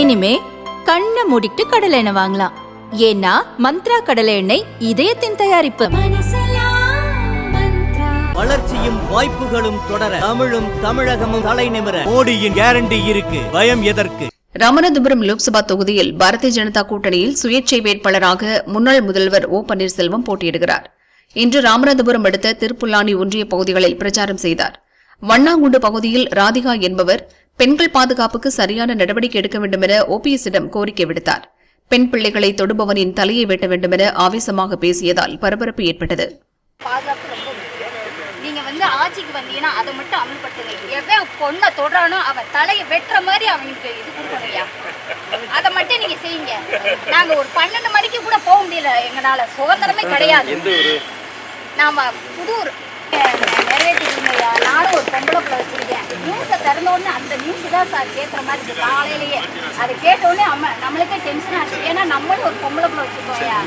இனிமே கண்ணை மூடிட்டு கடலை எண்ணெய் வாங்கலாம். ஏன்னா மந்த்ரா கடலை எண்ணெய் இதயத்தின் தயாரிப்பு. வளர்ச்சியும் வாய்ப்புகளும் தொடர தமிழும் தமிழகமும் தலை நிமிர. மோடியின் கேரண்டி இருக்கு. பயம் எதற்கு? ராமநாதபுரம் லோக்சபா தொகுதியில் பாரதிய ஜனதா கூட்டணியில் சுயேட்சை வேட்பாளராக முன்னாள் முதல்வர் ஓ பன்னீர்செல்வம் போட்டியிடுகிறார். இன்று ராமநாதபுரம் அடுத்த திருப்புல்லானி ஒன்றிய பகுதிகளில் பிரச்சாரம் செய்தார். வண்ணாங்குண்டு பகுதியில் ராதிகா என்பவர் பெண்கள் பாதுகாப்புக்கு சரியான நடவடிக்கை எடுக்க வேண்டுமென ஓபிஎஸ்ஸிடம் கோரிக்கை விடுத்தார். பெண் பிள்ளைகளை தொடுபவனின் தலையை வெட்ட வேண்டுமென ஆவேசமாக பேசியதால் பரபரப்பு ஏற்பட்டது. பாதுகாப்பு ரொம்ப முக்கியம். நீங்க வந்து ஆட்சிக்கு வந்தீங்கன்னா அதை மட்டும் அமல்படுத்துங்க. எவன் பொண்ணை தொடுறானோ அவன் தலையை வெட்டுற மாதிரி அவனுக்கு இது கொடுக்கணும்யா அதை மட்டும் நீங்க செய்யுங்க. நாங்க ஒரு பன்னெண்டு மணிக்கு கூட போக முடியல. எங்களால சுதந்திரமே கிடையாது. நாம புதூர் நிறைவேற்றிருந்தையா நானும் ஒரு பொம்பளை பிள்ளை வச்சிருக்கேன் நியூஸை திறந்த உடனே அந்த நியூஸ் தான் சார் கேட்குற மாதிரி இருக்கு. காலையிலேயே. அதை கேட்ட உடனே அம்மா நம்மளுக்கே டென்ஷன் ஆச்சு ஏன்னா நம்மளும் ஒரு பொம்பளை பிள்ளை வச்சிருக்கோம்யா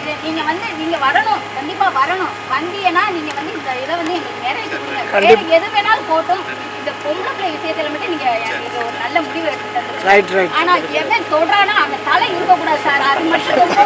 இது நீங்க வந்து நீங்க வரணும். கண்டிப்பா வரணும். வந்தீங்கன்னா நீங்க வந்து இந்த இதை வந்து எங்களுக்கு நிறைவேற்றி கொடுங்க. வேற எது வேணாலும் போட்டும். இந்த பொம்பளை பிள்ளை விஷயத்துல மட்டும் நீங்க எனக்கு ஒரு நல்ல முடிவு எடுத்து தந்துருங்க. ஆனா எவன் தொடுறானோ அவன் தலை இருக்கக்கூடாது சார் அது மட்டும் ரொம்ப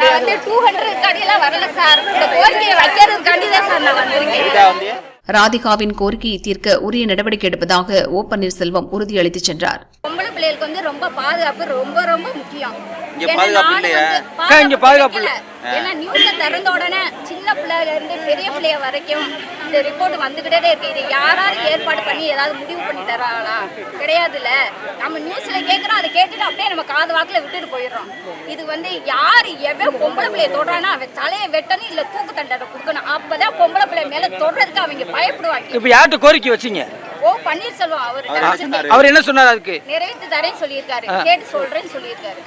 நான் வந்து டூ ஹண்ட்ரட் கடையெல்லாம் வரல சார் இந்த கோரிக்கையை வைக்கிறதுக்காண்டி தான் சார் நான் வந்திருக்கேன். ராதிகாவின் கோரிக்கையை தீர்க்க உரிய நடவடிக்கை எடுப்பதாக ஓ பன்னீர்செல்வம் உறுதியளித்துச் சென்றார் பொம்பளை பிள்ளைகளுக்கு வந்து ரொம்ப பாதுகாப்பு ரொம்ப ரொம்ப முக்கியம் இங்க ஏன்னா பாதுகாப்பு நானும் இல்லையா? வந்து அக்கா, இங்க பாதுகாப்பு இல்ல. ஏன்னா நியூஸ திறந்த உடனே சின்ன பிள்ளைல இருந்து பெரிய பிள்ளைய வரைக்கும் இந்த ரிப்போர்ட் வந்துகிட்டே இருக்கு. இது யாராவது ஏற்பாடு பண்ணி ஏதாவது முடிவு பண்ணி தராங்களா கிடையாதுல்ல. நம்ம நியூஸ்ல கேக்குறோம் அதை கேட்டுட்டு அப்படியே நம்ம காது வாக்குல விட்டுட்டு போயிடுறோம். இது வந்து யார் எவன் பொம்பளை பிள்ளைய தொடுறானோ அவன் தலையை வெட்டணும் இல்ல தூக்கு தண்டனை கொடுக்கணும். அப்பதான் பொம்பளை பிள்ளை மேல தொடுறதுக்கு அவங்க பயப்படுவாங்க. இப்ப யார்கிட்ட கோரிக்கை வச்சீங்க? ஓ பன்னீர்செல்வம் அவர்? அவர் என்ன சொன்னார் அதுக்கு? நிறைவேற்றி தரேன்னு சொல்லியிருக்காரு. கேட்டு சொல்றேன்னு சொல்லியிருக்காரு.